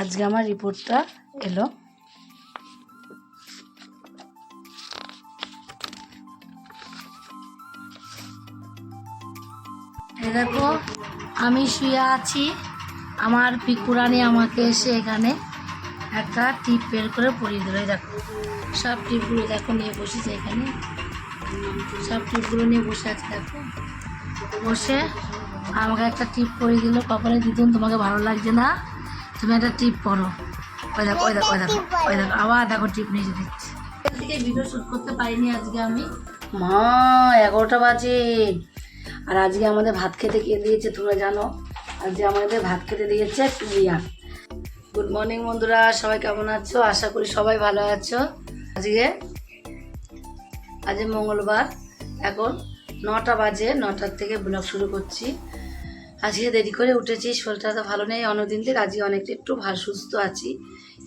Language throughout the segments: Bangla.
আজকে আমার রিপোর্টটা এলো। দেখো, আমি শুয়ে আছি। আমার পিকুরানি আমাকে এসে এখানে একটা টিপ বের করে পরিয়ে দিল। দেখো, সব টিপগুলো দেখো, নিয়ে বসেছে এখানে। সব টিপগুলো নিয়ে বসে আছে, দেখো। বসে আমাকে একটা টিপ পরিয়ে দিল কপালে দিদুন তোমাকে ভালো লাগছে না। তুমি একটা টিপ পরো ওই দেখো ওই দেখো ওই দেখো ওই দেখো আবার দেখো টিপ নিয়ে দিচ্ছি। থেকে ভিডিও শ্যুট করতে পারিনি আজকে আমি। মা এগারোটা বাজে। আর আজকে আমাদের ভাত খেতে কে দিয়েছে তোমরা জানো? আজকে আমাদের ভাত খেতে দিয়েছে প্রিয়া। গুড মর্নিং বন্ধুরা সবাই কেমন আছো? আশা করি সবাই ভালো আছো। আজকে আজ মঙ্গলবার। এখন নটা বাজে নটার থেকে ব্লগ শুরু করছি। আজকে দেরি করে উঠেছি, শরীরটা তো ভালো নেই। অন্যদিন থেকে আজকে অনেকটা একটু ভালো সুস্থ আছি।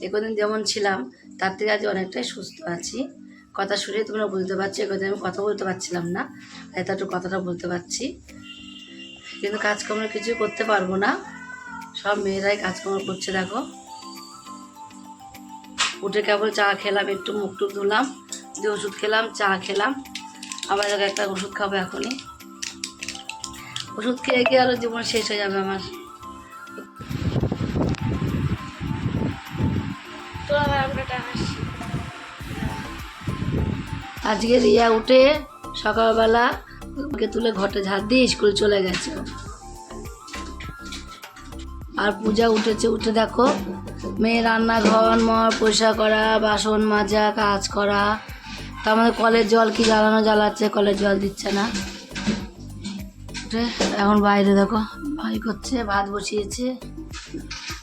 একদিন যেমন ছিলাম, তার থেকে আজ অনেকটাই সুস্থ আছি। কথা শুনে তোমরা বুঝতে পারছ, একদিন আমি কথা বলতে পারছিলাম না এত একটু কথাটা বলতে পারছি। কিন্তু কাজকর্ম কিছু করতে পারব না। সব মেয়েরাই কাজকর্ম করছে, দেখো। উঠে কেবল চা খেলাম, একটু মুখ টুক ধুলাম, দিয়ে ওষুধ খেলাম, চা খেলাম। আবার একটা ওষুধ খাব এখনই। ওষুধ খেয়ে গিয়ে আরও জীবন শেষ হয়ে যাবে আমার। আজকে রিয়া উঠে সকালবেলা ওকে তুলে ঘটে ঝাড় দিয়ে স্কুল চলে গেছে। আর পূজা উঠেছে উঠে দেখো মেয়ে রান্নাঘর মর পরিষ্কার করা বাসন মাজা কাজ করা। তার মধ্যে কলের জল কি জ্বালানো জ্বালাচ্ছে? কলের জল দিচ্ছে না। উঠে এখন বাইরে দেখো, ভাই করছে, ভাত বসিয়েছে।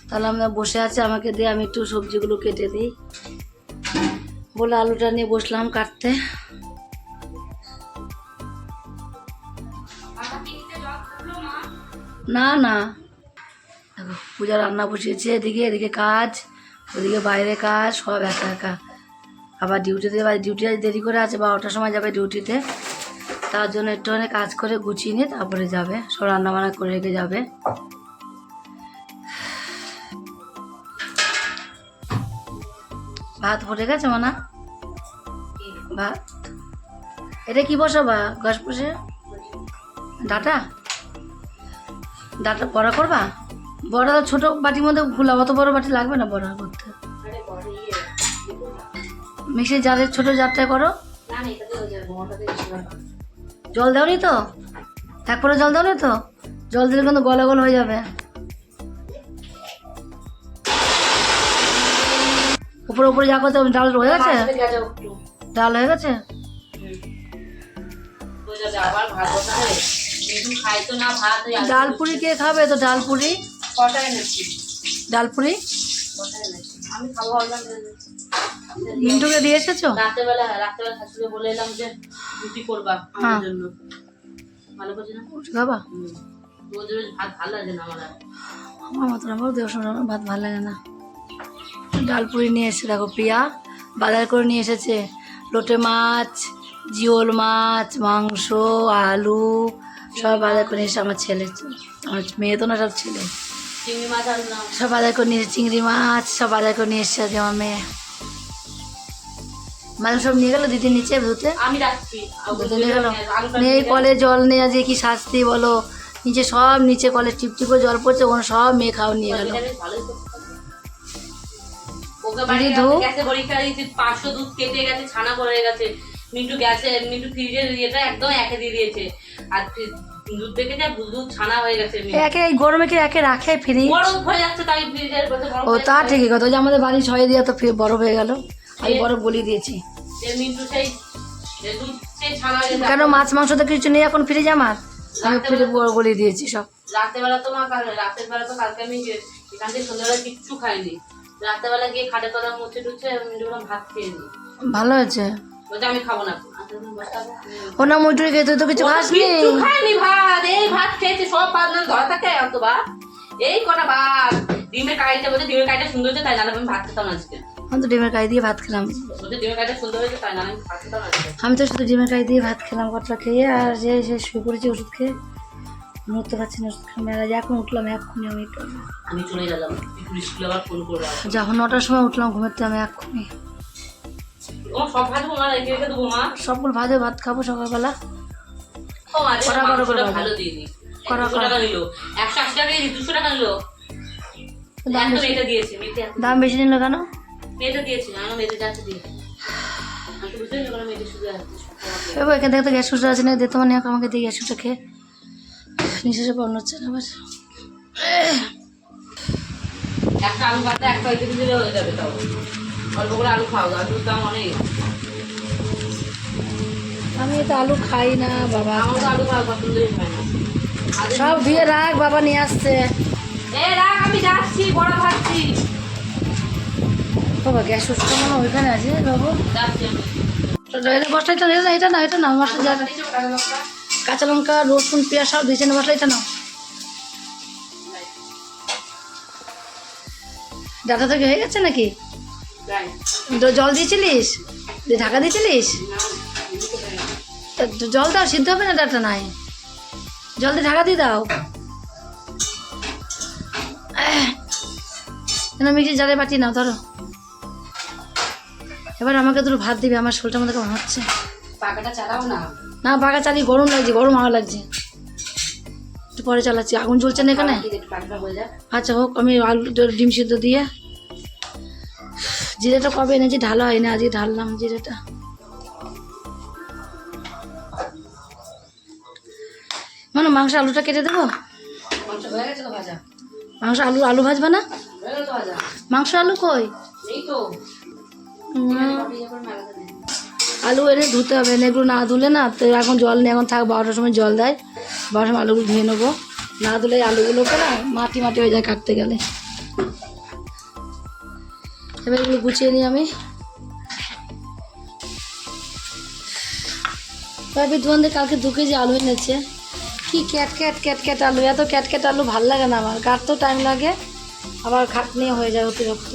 তাহলে আমরা বসে আছে, আমাকে দিয়ে আমি একটু সবজিগুলো কেটে দিই। বলে আলুটা নিয়ে বসলাম কাটতে। না না। দেখো, পূজা রান্না বসিয়েছে, এদিকে এদিকে কাজ, ওদিকে বাইরে কাজ, সব একা একা। আবার ডিউটিতে ডিউটি দেরি করে আছে, বারোটার সময় যাবে ডিউটিতে তার জন্য একটুখানি কাজ করে গুছিয়ে নিয়ে তারপরে যাবে। সব রান্নাবান্না করে রেখে যাবে। ভাত ফুটে গেছে মানা? ভাত। এটা কি বসাবা গাছ বসে? ডাটা? ডাটা বড়া করবা? বড়া তো ছোটো বাটির মধ্যে খোলা অত বড় বাটি লাগবে না বড়া করতে মিক্সির জারের ছোটো জারটা করো। জল দাওনি তো? তারপরে জল দাওনি তো? জল দিলে কিন্তু গলা গল হয়ে যাবে। উপরে উপরে যা করতে ডাল হয়ে গেছে? ডাল হয়ে গেছে? ডাল পুরি কে খাবে তো ডাল পুরি? ডাল পুরি? মিন্টুকে দিয়ে এসেছ? রাত্রেবেলা রাত্রেবেলা শাশুড়ি বলে এলাম যে রুটি করবা হ্যাঁ। আমার জন্য। ভালো করছি না? খাবা রোজ রোজ ভাত ভালো লাগে না আমার আমার মতন আমার দেওয়ার সময় ভাত ভালো লাগে না। ডাল পুরি নিয়ে এসেছে দেখো প্রিয়া। বাজার করে নিয়ে এসেছে। লোটে মাছ জিওল মাছ মাংস আলু সব বাজার করে নিয়ে এসে আমার ছেলে। আমার মেয়ে তো না সব ছেলে। চিংড়ি মাছ আনলাম সব বাজার করে নিয়ে চিংড়ি মাছ সব বাজার করে নিয়ে এসেছে আমার মেয়ে। মাছ সব নিয়ে গেলো দিদি নিচে ধুতে। আমি রাখছি। নিয়ে গেলো। নেই কলে জল নেই আজকে কি শাস্তি বলো? নিচে সব নিচে কলে টিপটিপে জল পড়ছে ওখানে সব মেয়ে খাওয়া নিয়ে গেলো। দিদি দিয়েছি পাঁচশো দুধ কেটে গেছে ছানা পড়ে গেছে। মিন্টু গ্যাসে মিন্টু ফ্রিজের ইয়েটা একদম একে দিয়ে দিয়েছে। আর দুধ দেখে যা দুধ ছানা হয়ে গেছে একে এই গরমে কি একে রাখে ফ্রিজ বরফ হয়ে যাচ্ছে তাই ফ্রিজের ও তা ঠিকই কথা ওই যে আমাদের বাড়ি ছয় দিয়ে তো বরফ হয়ে গেল। আমি বরফ গলিয়ে দিয়েছি। কেন মাছ মাংস তো কিছু নেই এখন ফ্রিজ আমার আমি ফ্রিজে বরফ গলিয়ে দিয়েছি সব। রাতের বেলা তো মা কাল রাতের বেলা তো কালকে আমি এখান থেকে সন্ধ্যাবেলা কিচ্ছু খাইনি। রাতের বেলা গিয়ে খাটে তলা মুছে টুছে মিন্টু ভাত খেয়ে নি। ভালো হয়েছে। আমি খাব না। আচ্ছা, ও না মুটুরি খেয়ে তো কিছু খাস নি কিচ্ছু খায়নি ভাত। এই ভাত খেয়েছে সব ভাত না ধরা থাকে অত ভাত। এই কটা ভাত। ডিমের কারিটা বলছে ডিমের কারিটা সুন্দর হয়েছে তাই আমি ভাত খেতাম আজকে। আমি তো ডিমের কাই দিয়ে ভাত খেলাম আমি তো শুধু ডিমের কাই দিয়ে ভাত খেলাম কতটা খেয়ে আর যে সে শুয়ে পড়েছি ওষুধ খেয়ে নড়তে পারছি না ওষুধ খেয়ে মেলা এখন উঠলাম এক্ষুনি আমি আমি চলে গেলাম। যখন নটার সময় উঠলাম ঘুমেতে আমি এক্ষুনি সবগুলো ভাজে ভাত খাব সকালবেলা কড়া কড়া করে ভালো কড়া কড়া। টাকা টাকা টাকা দাম বেশি। নিল কেন মেয়েটা দিয়েছে আমার দিয়ে এবার এখান থেকে তো গ্যাস সুটা আছে না দিতে মানে আমাকে দিয়ে গ্যাস সুটা খেয়ে। নিঃশ্বাসে পাওয়ানো হচ্ছে না আবার। একটা আলু একটা দিলে হয়ে যাবে তাও। অল্প করে আলু খাও আলুর দাম অনেক। আমি তো আলু খাই না বাবা। আমার তো আলু খাওয়া পছন্দই হয় না। সব ধুয়ে রাখ বাবা নিয়ে আসছে। এ রাখ আমি যাচ্ছি বড়া ভাজছি। বাবা, গ্যাস ওইখানে আছে, বাবু। এটা না না কাঁচা লঙ্কা, রসুন, পেঁয়াজ সব দিয়েছেন মশলা এটা নাও। ডাটা থেকে হয়ে গেছে নাকি। জল দিয়েছিলিস? দিয়ে ঢাকা দিয়েছিলিস? জল দাও, সিদ্ধ হবে না ডাটা নাই? জল দিয়ে ঢাকা দিয়ে দাও। না মিক্সি জালে বাটি নাও, ধরো। এবার আমাকে দুটো ভাত দিবে আমার শরীরটার মধ্যে কেমন হচ্ছে। পাকাটা চালাও না। না চালিয়ে গরম লাগছে গরম হাওয়া লাগছে। একটু পরে চালাচ্ছি। আগুন জ্বলছে না এখানে? আচ্ছা হোক আমি আলু ডিম সিদ্ধ দিয়ে। জিরেটা কবে এনেছি? ঢালা হয় না আজকে ঢাললাম জিরেটা। মানে মাংস আলুটা কেটে দেবো? মাংস আলু আলু ভাজবা না? মাংস আলু কই? এই তো। আলু এনে ধুতে হবে না এগুলো না ধুলে না, তো এখন জল নেই, এখন থাক, বারোটার সময় জল দেয়। বারোটার সময় আলুগুলো ধুয়ে নেব। না ধুলে আলুগুলোকে না মাটি মাটি হয়ে যায় কাটতে গেলে। এবার এগুলো গুছিয়ে নিই আমি। তোমাদের কালকে দু কেজি আলু এনেছে। কি ক্যাট ক্যাট ক্যাট ক্যাট আলু, এত ক্যাট ক্যাট আলু ভালো লাগে না আমার। কাটতেও টাইম লাগে, আবার খাটনি হয়ে যায় অতিরিক্ত।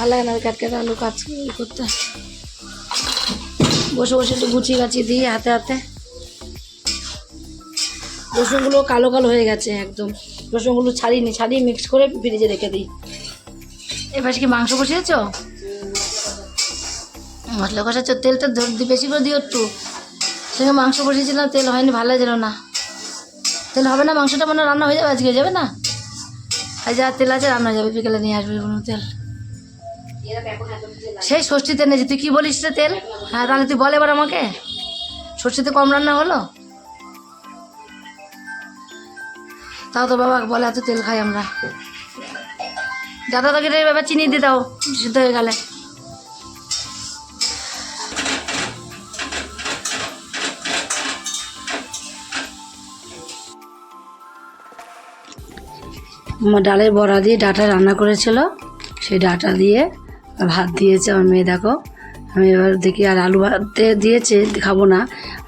ভালো লাগে না ক্যাট ক্যাট আলু কাজ করতে বসে বসে একটু গুছিয়ে গাছিয়ে দিই হাতে হাতে। রসুনগুলো কালো কালো হয়ে গেছে একদম। রসুনগুলো ছাড়িয়ে ছাড়িয়ে মিক্স করে ফ্রিজে রেখে দিই। এবার কি মাংস বসিয়েছ? মশলা কষাচ্ছ? তেলটা বেশি করে দিও একটু। সেখানে মাংস বসিয়েছিলাম, তেল হয়নি, ভালো লাগছিল না। তেল হবে না, মাংসটা মানে রান্না হয়ে যাবে, আজকে যাবে না? আর যা তেল আছে রান্না যাবে, বিকেলে নিয়ে আসবে কোনো তেল। সেই ষষ্ঠীতে এনেছি তুই কি বলিস রে তেল? হ্যাঁ তাহলে তুই বল এবার আমাকে। ষষ্ঠীতে কম রান্না হলো? তাও তো বাবা বলে, এত তেল খাই আমরা। দাদা তোকে এবার চিনি দিয়ে দাও, সিদ্ধ হয়ে গেলে। আমার ডালের বড়া দিয়ে ডাটা রান্না করেছিল। সেই ডাটা দিয়ে ভাত দিয়েছে আমার মেয়ে দেখো। আমি এবার দেখি আর আলু ভাতে দিয়েছে খাব না।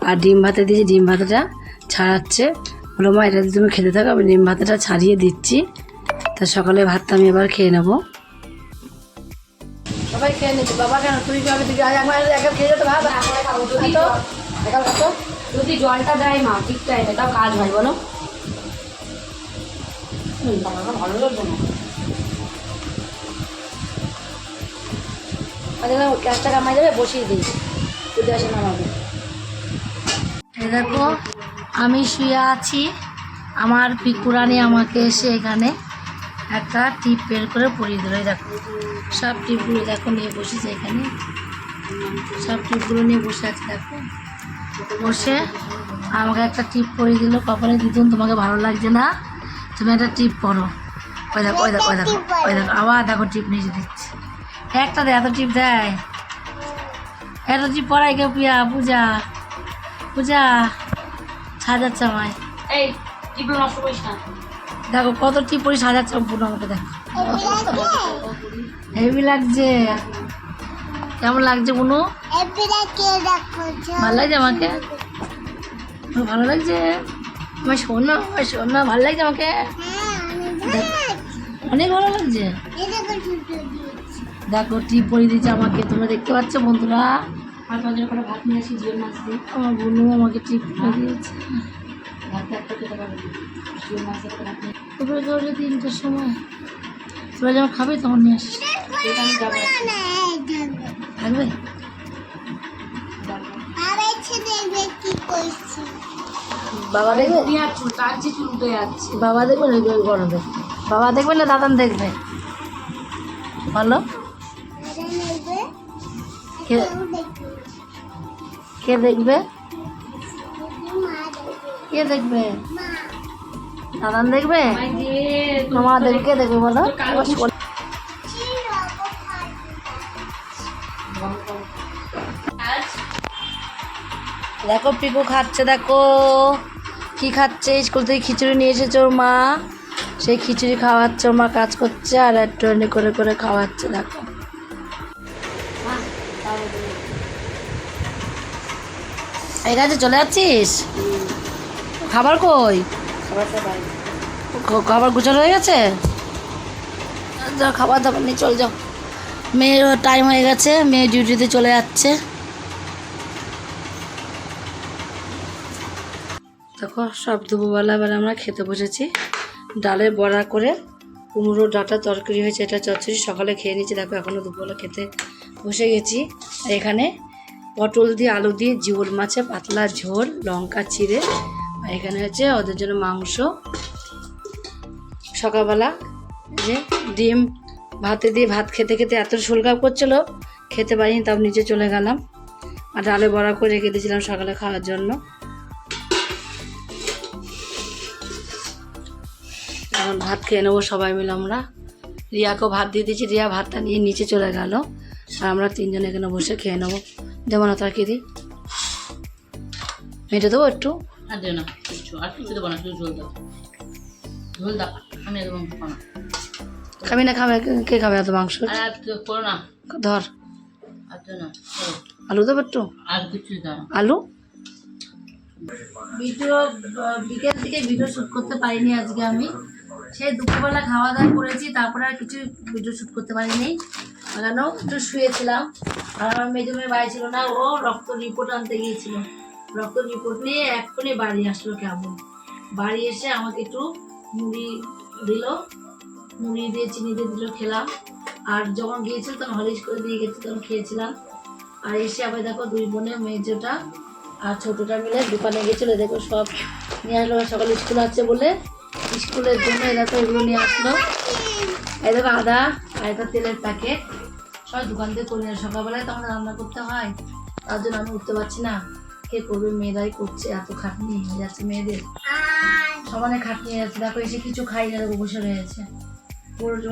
আর ডিম ভাতে দিয়েছে ডিম ভাতটা ছাড়াচ্ছে। বলো মা এটা দিয়ে তুমি খেতে থাকো আমি ডিম ভাতটা ছাড়িয়ে দিচ্ছি। তা সকালে ভাতটা আমি এবার খেয়ে নেব। সবাই খেয়ে নিচ্ছি। বাবা কেন? তুই খাবি তুই একবার একবার খেয়ে যেতে ভাত। একাল কত যদি জলটা দেয় মা ঠিক টাইমে তাও কাজ হয় বলো। ভালো লাগবে না। গ্যাসটা কামাই যাবে, বসিয়ে দিই। এই দেখো, আমি শুয়ে আছি। আমার পিকুরানি আমাকে এসে এখানে একটা টিপ বের করে পরিয়ে দিল। দেখো, সব টিপগুলো দেখো, নিয়ে বসেছে এখানে। সব টিপগুলো নিয়ে বসে আছে, দেখো। বসে আমাকে একটা টিপ পরিয়ে দিল। কপালে দিদুন তোমাকে ভালো লাগছে না। তুমি একটা টিপ পরো। ওই দেখো ওই দেখো ওই দেখো ওই দেখো। আবার দেখো টিপ নিচে দিচ্ছে। একটা দেয় এত টিপ দেয় এত টিপ পড়াই কেউ পিয়া পূজা। পূজা সাজাচ্ছে আমায়। এই নষ্ট করিস না। দেখো কত টিপ পরি সাজাচ্ছে পুরো আমাকে দেখো। হেভি লাগছে। কেমন লাগছে বুনু? ভালো লাগছে আমাকে? ভালো লাগছে? আমার শোনো আমার শোনো ভালো লাগছে আমাকে? অনেক ভালো লাগছে। দেখো টিপ পরিয়ে দিয়েছে আমাকে। তোমরা দেখতে পাচ্ছ বন্ধুরা? আর পাঁচজন করে ভাত নিয়ে আসি জিওর মাছ দিয়ে। আমার বোনু আমাকে টিপ পরিয়ে দিয়েছে। ভাতটা একটা খেতে পারবে না। মাছ ভাত দুপুরে ধরলে তিনটের সময়। তোরা যখন খাবে তখন নিয়ে আসিস। থাকবে? বাবা দেখবে বাবা দেখবে? না? গরমে। বাবা দেখবে না? দাদান দেখবে। বলো। কে দেখবে? কে দেখবে? দাদান দেখবে? দেখবে কে দেখবে বলো। দেখো পিকু খাচ্ছে, দেখো। কি খাচ্ছে? স্কুল থেকে খিচুড়ি নিয়ে এসেছে ওর মা। সেই খিচুড়ি খাওয়াচ্ছে, ওর মা কাজ করছে আর একটু করে করে খাওয়াচ্ছে, দেখো। এই কাজে চলে যাচ্ছিস? খাবার কই? খাবার গুছানো হয়ে গেছে? যা, খাবার দাবার নিয়ে চল যাও মেয়ের টাইম হয়ে গেছে, মেয়ে ডিউটিতে চলে যাচ্ছে। দেখো, সব দুপুরবেলা এবার আমরা খেতে বসেছি। ডালের বড়া করে কুমড়ো ডাটা তরকারি হয়েছে, এটা চচ্চড়ি সকালে খেয়ে নিয়েছি। দেখো এখনও দুপুরবেলা খেতে বসে গেছি। এখানে পটল দিয়ে আলু দিয়ে জিওল মাছে, পাতলা ঝোল, লঙ্কা চিড়ে। আর এখানে হচ্ছে ওদের জন্য মাংস। সকালবেলা যে ডিম ভাতে দিয়ে ভাত খেতে খেতে এত শোলকাপ করছিল, খেতে পারিনি, তাও নিচে চলে গেলাম। আর ডালে বড়া করে রেখে দিয়েছিলাম সকালে খাওয়ার জন্য। এখন ভাত খেয়ে নেব সবাই মিলে আমরা। রিয়াকেও ভাত দিয়ে দিয়েছি, রিয়া ভাতটা নিয়ে নিচে চলে গেল। আর আমরা তিনজন এখানে বসে খেয়ে নেব। যেমন তাকে দিই? মেটে দেবো একটু? আর না কিছু আর কিছু দেবো না শুধু ঝোল দাও। ঝোল দাও আমি দেবো না খাবি না। খাবে কে খাবে এত মাংস? করো না। ধর। না আলু দেবো একটু? আর কিছু দাও আলু? ভিডিও বিকেল থেকে ভিডিও শ্যুট করতে পারিনি আজকে আমি। সেই দুপুরবেলা খাওয়া দাওয়া করেছি তারপরে আর কিছু ভিডিও শ্যুট করতে পারিনি। কেন একটু শুয়েছিলাম। আর আমার মেজো মেয়ে বাড়ি ছিল না, ও রক্ত রিপোর্ট আনতে গিয়েছিল। রক্ত রিপোর্ট নিয়ে এক্ষুনি বাড়ি আসলো কেমন? বাড়ি এসে আমাকে একটু মুড়ি দিল। মুড়ি দিয়ে চিনি দিয়ে দিল, খেলাম। আর যখন গিয়েছিল তখন হলিস করে দিয়ে গেছি, তখন খেয়েছিলাম। আর এসে আবার দেখো দুই বোনের মেজোটা আর ছোটোটা মিলে দোকানে গেছিল। দেখো সব নিয়ে আসলো, সকালে স্কুল আছে বলে। স্কুলের জন্য এই দেখো এগুলো নিয়ে আসলো। এই দেখো আদা আর এটা তেলের প্যাকেট সব দোকান থেকে করে সকালবেলায় তো আমাদের রান্না করতে হয়। তার জন্য আমি উঠতে পারছি না। কে করবে? মেয়েরাই করছে। এত খাটনি হয়ে যাচ্ছে মেয়েদের। সমানে খাটনি হয়ে যাচ্ছে। দেখো এসে কিছু খাই না দেখো বসে রয়েছে।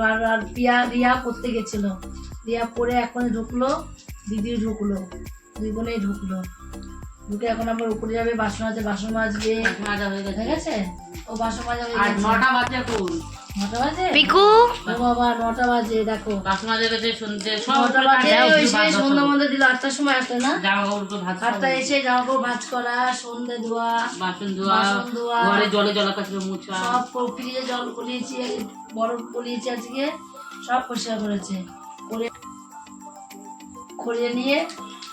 আর আর পিয়া রিয়া পড়তে গেছিল। রিয়া পড়ে এখন ঢুকলো দিদিও ঢুকলো। দুই বোনেই ঢুকলো। ঢুকে এখন আবার উপরে যাবে বাসন আছে বাসন মাজবে। মাজা হয়ে গেছে। ঠিক আছে? ও বাসন মাজা হয়ে গেছে। নটা বাজে পিকু? বাবা নটা বাজে দেখো। বাসন মাজা গেছে শুনতে নটা বাজে ওই সেই সন্ধ্যা মধ্যে দিল আটটার সময় আসলে না? জামা কাপড় তো আটটা এসে জামা কাপড় ভাজ করা সন্ধে ধোয়া বাসন ধোয়া ধোয়া। ঘরে জলে জলা কাছে মুছা। সব ফ্রিজে জল গলিয়েছি বরফ গলিয়েছি আজকে সব পরিষ্কার করেছে। করে করিয়ে নিয়ে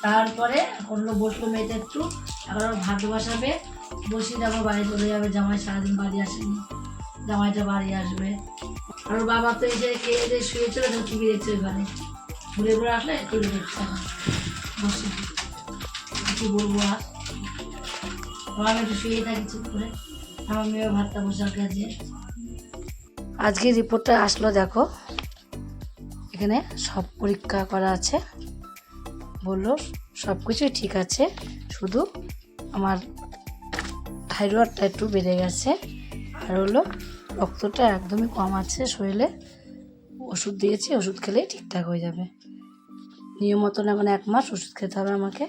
তারপরে করল বসল মেয়েটা একটু এখন আবার ভাত বসাবে বসিয়ে তারপর বাড়ি চলে যাবে জামাই সারাদিন বাড়ি আসেনি। জামাইটা বাড়ি আসবে। আর বাবা তো এসে খেয়ে দিয়ে শুয়েছিল তো টিভি দেখছে ওইখানে ঘুরে ঘুরে আসলে টিভি দেখছে বসে। কি বলব আর? আমি একটু শুয়ে থাকি চুপ করে। আমার মেয়েও ভাতটা বসার কাজে আজকে রিপোর্টটা আসলো দেখো। এখানে সব পরীক্ষা করা আছে। বলল সব কিছুই ঠিক আছে। শুধু আমার থাইরয়েডটা একটু বেড়ে গেছে। আর হলো রক্তটা একদমই কম আছে শরীরে। ওষুধ দিয়েছি, ওষুধ খেলেই ঠিকঠাক হয়ে যাবে। নিয়ম মতন এখন এক মাস ওষুধ খেতে হবে আমাকে।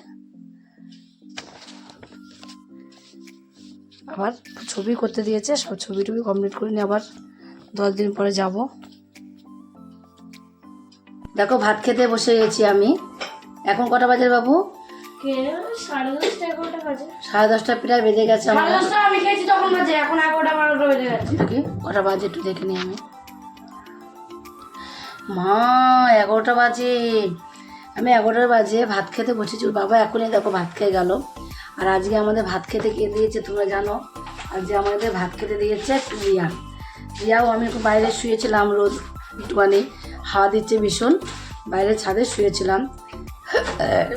আবার ছবি করতে দিয়েছে, সব ছবি টবি কমপ্লিট করে নিয়ে আবার দশ দিন পরে যাব। দেখো, ভাত খেতে বসে গেছি আমি। এখন কটা বাজে বাবু? সাড়ে দশটা, এগারোটা বাজে। সাড়ে দশটা প্রায় বেজে গেছে আমার। আমি খেয়েছি তখন বাজে এখন এগারোটা বারোটা বেজে গেছে। দেখি কটা বাজে একটু দেখে নিই আমি। মা এগারোটা বাজে। আমি এগারোটা বাজে ভাত খেতে বসেছি। বাবা এখনই দেখো ভাত খেয়ে গেল। আর আজকে আমাদের ভাত খেতে কে দিয়েছে তোমরা জানো? আজকে আমাদের ভাত খেতে দিয়েছে রিয়া রিয়াও আমি একটু বাইরে শুয়েছিলাম রোদ একটুখানি। হাওয়া দিচ্ছে ভীষণ। বাইরে ছাদে শুয়েছিলাম।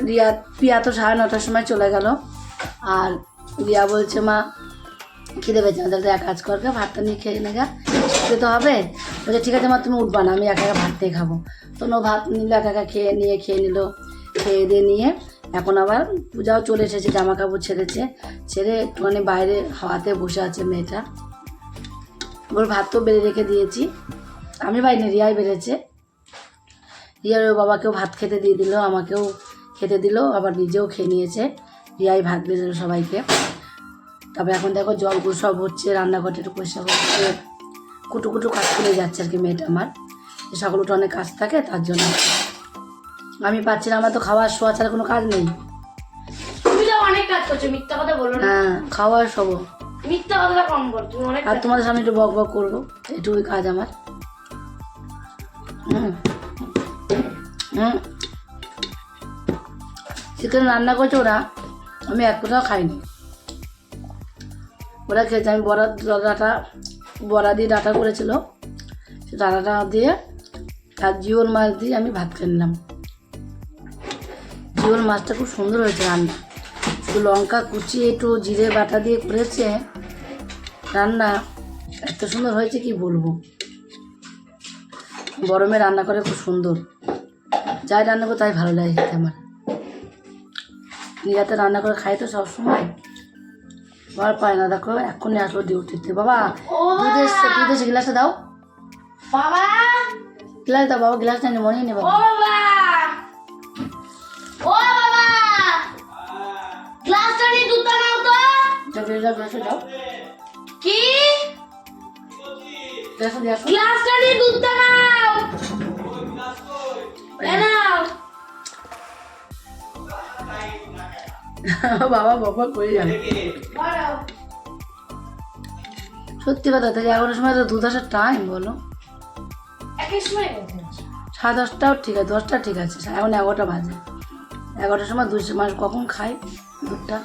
রিয়া পিয়া তো সাড়ে নটার সময় চলে গেল। আর রিয়া বলছে, মা খিদে পেয়েছে না তাহলে এক কাজ করবে ভাতটা নিয়ে খেয়ে নেগা খেতে তো হবে? বলছে, ঠিক আছে, মা, তুমি উঠবা না, আমি একা একা ভাত দিয়ে খাব। তো ও ভাত নিল, একা একা খেয়ে নিয়ে, খেয়ে নিল, খেয়ে দিয়ে নিয়ে এখন আবার পূজাও চলে এসেছে জামা কাপড় ছেড়েছে, ছেড়ে একটুখানি বাইরে হাওয়াতে বসে আছে মেয়েটা। ওর ভাত তো বেড়ে রেখে দিয়েছি। আমি বাইনি রিয়াই বেড়েছে। রিয়ার বাবাকেও ভাত খেতে দিয়ে দিল, আমাকেও খেতে দিল, আবার নিজেও খেয়ে নিয়েছে। রিয়াই ভাত দিল সবাইকে। তারপরে এখন দেখো জলগুলো সব হচ্ছে রান্নাঘরটা একটু পরিষ্কার হচ্ছে কুটু কুটু কাজ করে যাচ্ছে আর কি মেয়েটা আমার। সকাল উঠে অনেক কাজ থাকে তার জন্য। আমি পাচ্ছি না আমার তো খাওয়া শোয়া ছাড়া কোনো কাজ নেই। অনেক কাজ করছ মিথ্যা কথা বলো হ্যাঁ খাওয়া সব মিথ্যা কথাটা কম করো তুমি অনেক আর তোমাদের সামনে একটু বক বক করব এটুকুই কাজ আমার। হুম হুম। চিকেন রান্না করছে ওরা আমি এক কোথাও খাইনি। ওরা খেয়েছে, আমি বড়া, ডাটা, বড়া দিয়ে ডাটা করেছিল। সে ডাটাটা দিয়ে আর জিওল মাছ দিয়ে আমি ভাত খেয়ে নিলাম। জিওল মাছটা খুব সুন্দর হয়েছে রান্না। শুধু লঙ্কা কুচিয়ে একটু জিরে বাটা দিয়ে করেছে রান্না। এত সুন্দর হয়েছে, কি বলব? গরমে রান্না করে খুব সুন্দর। যাই রান্না করে, তাই ভালো লাগে খেতে আমার। নিরাতে রান্না করে খাই তো সবসময়। বার পায় না দেখো এক্ষুনি আসলো ডিউটিতে বাবা দুধ এসছে দুধ এসে গ্লাসটা দাও। বাবা! গ্লাস দাও বাবা গ্লাসটা নিয়ে মনে নেই বাবা। বাবা! গ্লাসটা নিয়ে দুধটা নাও তো। যাও, যাও, যাও, গ্লাসটা দাও। কি? গ্লাসটা নিয়ে দুধটা নাও। নাও। বাবা বাবা করে যাবে। সত্যি কথা তাই এগারোটার সময় তো দুধ আসার টাইম বলো। সাড়ে দশটাও ঠিক আছে দশটা ঠিক আছে এখন এগারোটা বাজে। এগারোটার সময় দুধ মানে কখন খাই? দুধটা?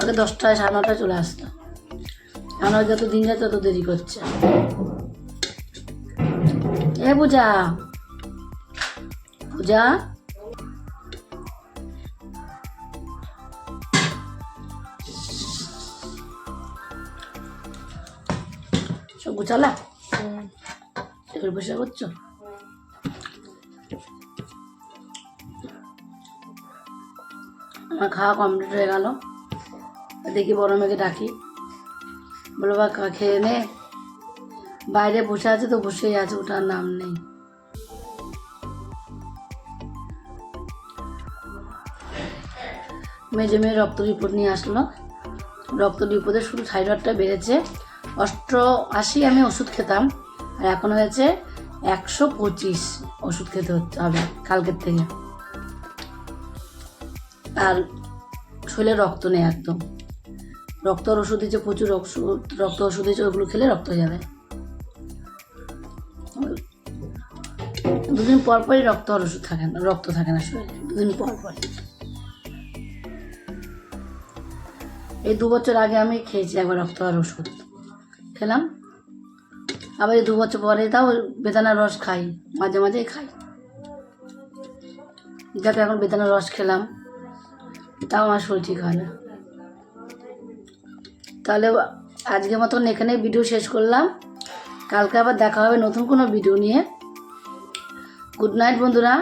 আগে দশটায় সাড়ে নটায় চলে আসতো এখন যত দিন যাচ্ছে তত দেরি করছে। এ পূজা। পূজা? সব গুছালা? এবার বসে করছ আমার খাওয়া কমপ্লিট হয়ে গেল। দেখি বড় মেয়েকে ডাকি। বলো বা খেয়ে নে। বাইরে বসে আছে তো, বসেই আছে ওটার নাম নেই। মেজে মেয়ে রক্ত রিপোর্ট নিয়ে আসলো। রক্ত রিপোর্টে শুধু থাইরয়েডটা বেড়েছে। অষ্ট আশি আমি ওষুধ খেতাম, আর এখন হয়েছে একশো পঁচিশ ওষুধ খেতে হচ্ছে হবে কালকের থেকে। আর শরীরে রক্ত নেই একদম। রক্তর ওষুধ দিচ্ছে প্রচুর ওষুধ, রক্ত ওষুধ দিচ্ছে ওগুলো খেলে রক্ত যাবে। দুদিন পর পরই রক্ত আর ওষুধ থাকে না, রক্ত থাকে না শরীরে, দুদিন পর পরই। এই দু বছর আগে আমি খেয়েছি একবার রক্ত আর ওষুধ। খেলাম। আবার দু বছর পরে তাও বেদানার রস খাই, মাঝে মাঝেই খাই। যাকে এখন বেদানার রস খেলাম, তাও আমার শরীর ঠিক হয় না। তাহলে আজকের মতন এখানে ভিডিও শেষ করলাম। কালকে আবার দেখা হবে নতুন কোনো ভিডিও নিয়ে। গুড নাইট বন্ধুরা।